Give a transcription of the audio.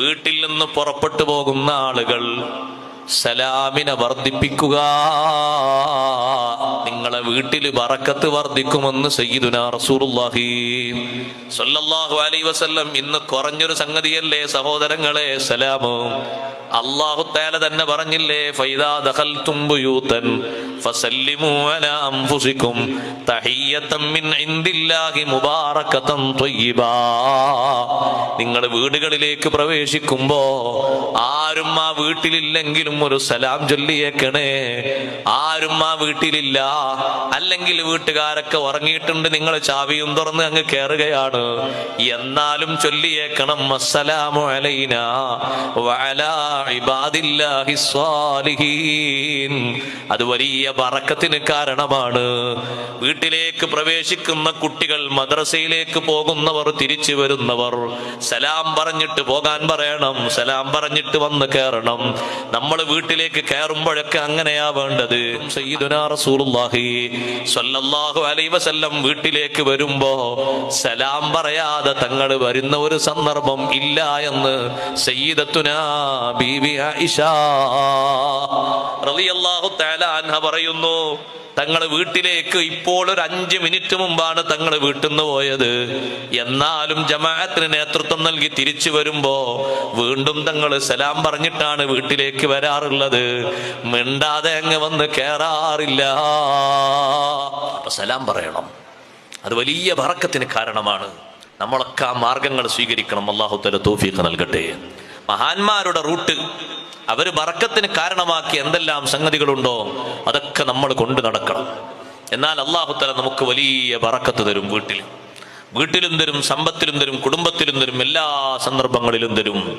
വീട്ടിൽ നിന്ന് പുറപ്പെട്ടു പോകുന്ന ആളുകൾ സലാമിനെ വർദ്ധിപ്പിക്കുക. നിങ്ങളെ വീട്ടിൽ ബറക്കത്ത് വർദ്ധിക്കുമെന്ന് അലൈഹി വസല്ലം ഇന്ന് കുറഞ്ഞൊരു സംഗതിയല്ലേ സഹോദരങ്ങളെ? സലാമോ. അള്ളാഹു തേല തന്നെ പറഞ്ഞില്ലേ ഫൈദാ ദഖൽതും ഫസല്ലിമു മിൻ ഇൻദില്ലാഹി മുബാറകതൻ നിങ്ങൾ വീടുകളിലേക്ക് പ്രവേശിക്കുമ്പോ ആരും ആ വീട്ടിലില്ലെങ്കിലും ഒരു സലാം ചൊല്ലിയേക്കണേ. ആരും ആ വീട്ടിലില്ല. അല്ലെങ്കിൽ വീട്ടുകാരൊക്കെ ഉറങ്ങിയിട്ടുണ്ട്. നിങ്ങൾ ചാവിയും തുറന്ന് അങ്ങ് കയറുകയാണ് എന്നാലും ചൊല്ലിയേക്കണം അസ്സലാമു അത് വലിയ പറക്കത്തിന് കാരണമാണ്. വീട്ടിലേക്ക് പ്രവേശിക്കുന്ന കുട്ടികൾ മദ്രസയിലേക്ക് പോകുന്നവർ തിരിച്ചു വരുന്നവർ സലാം പറഞ്ഞിട്ട് പോകാൻ പറയണം സലാം പറഞ്ഞിട്ട് വന്ന് കയറണം. നമ്മൾ വീട്ടിലേക്ക് കയറുമ്പോഴൊക്കെ അങ്ങനെയാ വേണ്ടത്. അലൈഹി വസല്ലം വീട്ടിലേക്ക് വരുമ്പോ സലാം പറയാതെ തങ്ങൾ വരുന്ന ഒരു സന്ദർഭം ഇല്ല എന്ന് സയ്യിദത്തുനാ ബീവി ആയിഷ റളിയല്ലാഹു തആല അൻഹ പറയുന്നു തങ്ങൾ വീട്ടിലേക്ക് ഇപ്പോൾ ഒരു അഞ്ച് മിനിറ്റ് മുമ്പാണ് തങ്ങൾ വീട്ടിൽ നിന്ന് പോയത്. എന്നാലും ജമാഅത്തിന് നേതൃത്വം നൽകി തിരിച്ചു വരുമ്പോ വീണ്ടും തങ്ങൾ സലാം പറഞ്ഞിട്ടാണ് വീട്ടിലേക്ക് വരാറുള്ളത്. മിണ്ടാതെ അങ്ങ് വന്ന് കയറാറില്ല സലാം പറയണം. അത് വലിയ വറക്കത്തിന് കാരണമാണ്. നമ്മളൊക്കെ ആ മാർഗങ്ങൾ സ്വീകരിക്കണം. അള്ളാഹു തല തോഫീക്ക് നൽകട്ടെ. മഹാന്മാരുടെ റൂട്ട് അവർ ബറക്കത്തിന് കാരണമാക്കി എന്തെല്ലാം സംഗതികളുണ്ടോ അതൊക്കെ നമ്മൾ കൊണ്ടു നടക്കണം. എന്നാൽ അള്ളാഹുത്തല തല നമുക്ക് വലിയ ബറക്കത്ത് തരും വീട്ടിൽ. വീട്ടിലും തരും സമ്പത്തിലും തരും കുടുംബത്തിലും തരും എല്ലാ സന്ദർഭങ്ങളിലും തരും.